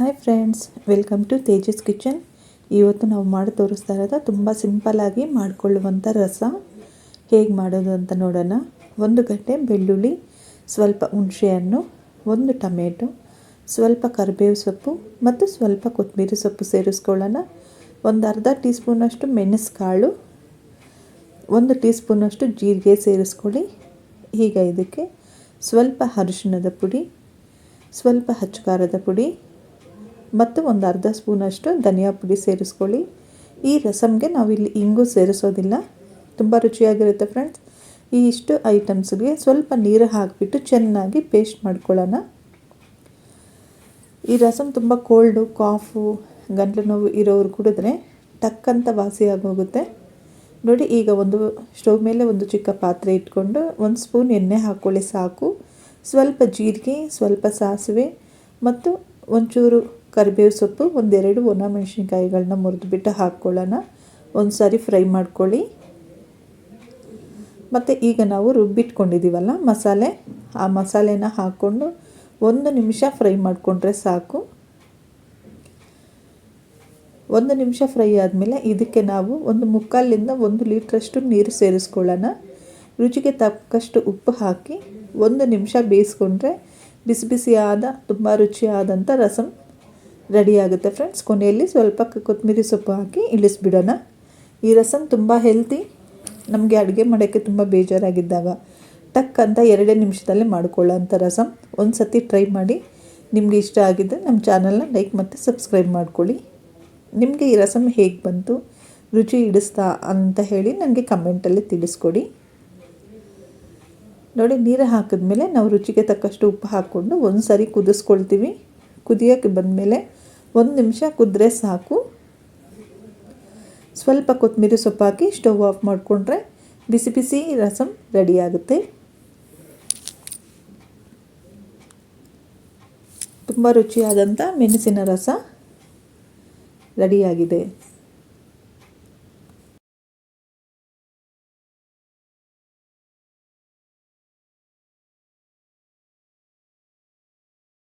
Hi friends welcome to Tejas kitchen ಇವತ್ತು ನಾವು ಮಾಡಿ ತೋರಿಸ್ತಾ ಇರೋದು ತುಂಬ ಸಿಂಪಲ್ಲಾಗಿ ಮಾಡಿಕೊಳ್ಳುವಂಥ ರಸ. ಹೇಗೆ ಮಾಡೋದು ಅಂತ ನೋಡೋಣ. ಒಂದು ಗಂಟೆ ಬೆಳ್ಳುಳ್ಳಿ, ಸ್ವಲ್ಪ ಹುಣಸೆಹಣ್ಣು, ಒಂದು ಟೊಮೆಟೊ, ಸ್ವಲ್ಪ ಕರಿಬೇವು ಸೊಪ್ಪು ಮತ್ತು ಸ್ವಲ್ಪ ಕೊತ್ತಂಬರಿ ಸೊಪ್ಪು ಸೇರಿಸ್ಕೊಳ್ಳೋಣ. ಒಂದು ಅರ್ಧ ಟೀ ಸ್ಪೂನಷ್ಟು ಮೆಣಸು ಕಾಳು ಒಂದು ಟೀ ಸ್ಪೂನಷ್ಟು ಜೀರಿಗೆ ಸೇರಿಸ್ಕೊಳ್ಳಿ. ಈಗ ಇದಕ್ಕೆ ಸ್ವಲ್ಪ ಅರಿಶಿಣದ ಪುಡಿ, ಸ್ವಲ್ಪ ಹಚ್ಚು ಪುಡಿ ಮತ್ತು ಒಂದು ಅರ್ಧ ಸ್ಪೂನಷ್ಟು ಧನಿಯಾ ಪುಡಿ ಸೇರಿಸ್ಕೊಳ್ಳಿ. ಈ ರಸಮ್ಗೆ ನಾವಿಲ್ಲಿ ಇಂಗು ಸೇರಿಸೋದಿಲ್ಲ. ತುಂಬ ರುಚಿಯಾಗಿರುತ್ತೆ ಫ್ರೆಂಡ್ಸ್ ಈ ಇಷ್ಟು ಐಟಮ್ಸ್ಗೆ ಸ್ವಲ್ಪ ನೀರು ಹಾಕಿಬಿಟ್ಟು ಚೆನ್ನಾಗಿ ಪೇಸ್ಟ್ ಮಾಡ್ಕೊಳ್ಳೋಣ. ಈ ರಸಮ್ ತುಂಬ ಕೋಲ್ಡು ಕಾಫು ಗಂಟಲು ನೋವು ಇರೋರು ಕುಡಿದ್ರೆ ಟಕ್ಕಂತ ವಾಸಿ ಆಗೋಗುತ್ತೆ. ನೋಡಿ, ಈಗ ಒಂದು ಸ್ಟವ್ ಮೇಲೆ ಒಂದು ಚಿಕ್ಕ ಪಾತ್ರೆ ಇಟ್ಕೊಂಡು ಒಂದು ಸ್ಪೂನ್ ಎಣ್ಣೆ ಹಾಕ್ಕೊಳ್ಳಿ ಸಾಕು. ಸ್ವಲ್ಪ ಜೀರಿಗೆ, ಸ್ವಲ್ಪ ಸಾಸಿವೆ ಮತ್ತು ಒಂಚೂರು ಕರಿಬೇವು ಸೊಪ್ಪು, ಒಂದೆರಡು ಒಣ ಮೆಣಸಿನ್ಕಾಯಿಗಳನ್ನ ಮುರಿದುಬಿಟ್ಟು ಹಾಕ್ಕೊಳ್ಳೋಣ. ಒಂದು ಸಾರಿ ಫ್ರೈ ಮಾಡ್ಕೊಳ್ಳಿ. ಮತ್ತು ಈಗ ನಾವು ರುಬ್ಬಿಟ್ಕೊಂಡಿದ್ದೀವಲ್ಲ ಮಸಾಲೆ, ಆ ಮಸಾಲೆನ ಹಾಕ್ಕೊಂಡು ಒಂದು ನಿಮಿಷ ಫ್ರೈ ಮಾಡಿಕೊಂಡ್ರೆ ಸಾಕು. ಒಂದು ನಿಮಿಷ ಫ್ರೈ ಆದಮೇಲೆ ಇದಕ್ಕೆ ನಾವು ಒಂದು ಮುಕ್ಕಾಲಿಂದ ಒಂದು ಲೀಟ್ರಷ್ಟು ನೀರು ಸೇರಿಸ್ಕೊಳ್ಳೋಣ. ರುಚಿಗೆ ತಕ್ಕಷ್ಟು ಉಪ್ಪು ಹಾಕಿ ಒಂದು ನಿಮಿಷ ಬೇಯಿಸ್ಕೊಂಡ್ರೆ ಬಿಸಿ ಬಿಸಿಯಾದ, ತುಂಬ ರುಚಿಯಾದಂಥ ರಸಮ್ ರೆಡಿಯಾಗುತ್ತೆ ಫ್ರೆಂಡ್ಸ್ ಕೊನೆಯಲ್ಲಿ ಸ್ವಲ್ಪ ಕೊತ್ತಂಬರಿ ಸೊಪ್ಪು ಹಾಕಿ ಇಳಿಸ್ಬಿಡೋಣ. ಈ ರಸಮ್ ತುಂಬ ಹೆಲ್ತಿ ನಮಗೆ ಅಡುಗೆ ಮಾಡೋಕ್ಕೆ ತುಂಬ ಬೇಜಾರಾಗಿದ್ದಾಗ ಟಕ್ ಅಂತ ಎರಡೇ ನಿಮಿಷದಲ್ಲಿ ಮಾಡ್ಕೊಳ್ಳೋಂಥ ರಸಮ್ ಒಂದು ಸತಿ ಟ್ರೈ ಮಾಡಿ ನಿಮಗೆ ಇಷ್ಟ ಆಗಿದ್ದರೆ ನಮ್ಮ ಚಾನಲ್ನ ಲೈಕ್ ಮತ್ತು ಸಬ್ಸ್ಕ್ರೈಬ್ ಮಾಡ್ಕೊಳ್ಳಿ. ನಿಮಗೆ ಈ ರಸಮ್ ಹೇಗೆ ಬಂತು, ರುಚಿ ಇಡಿಸ್ತಾ ಅಂತ ಹೇಳಿ ನನಗೆ ಕಮೆಂಟಲ್ಲಿ ತಿಳಿಸ್ಕೊಡಿ. ನೋಡಿ, ನೀರು ಹಾಕಿದ್ಮೇಲೆ ನಾವು ರುಚಿಗೆ ತಕ್ಕಷ್ಟು ಉಪ್ಪು ಹಾಕ್ಕೊಂಡು ಒಂದು ಸಾರಿ ಕುದಿಸ್ಕೊಳ್ತೀವಿ. ಕುದಿಯೋಕ್ಕೆ ಬಂದಮೇಲೆ ಒಂದು ನಿಮಿಷ ಕುದ್ರೆ ಸಾಕು. ಸ್ವಲ್ಪ ಕೊತ್ತಂಬರಿ ಸೊಪ್ಪು ಹಾಕಿ ಸ್ಟವ್ ಆಫ್ ಮಾಡಿಕೊಂಡ್ರೆ ಬಿಸಿ ಬಿಸಿ ರಸಮ್ ರೆಡಿಯಾಗುತ್ತೆ ತುಂಬ ರುಚಿಯಾದಂಥ ಮೆಣಸಿನ ರಸ ರೆಡಿಯಾಗಿದೆ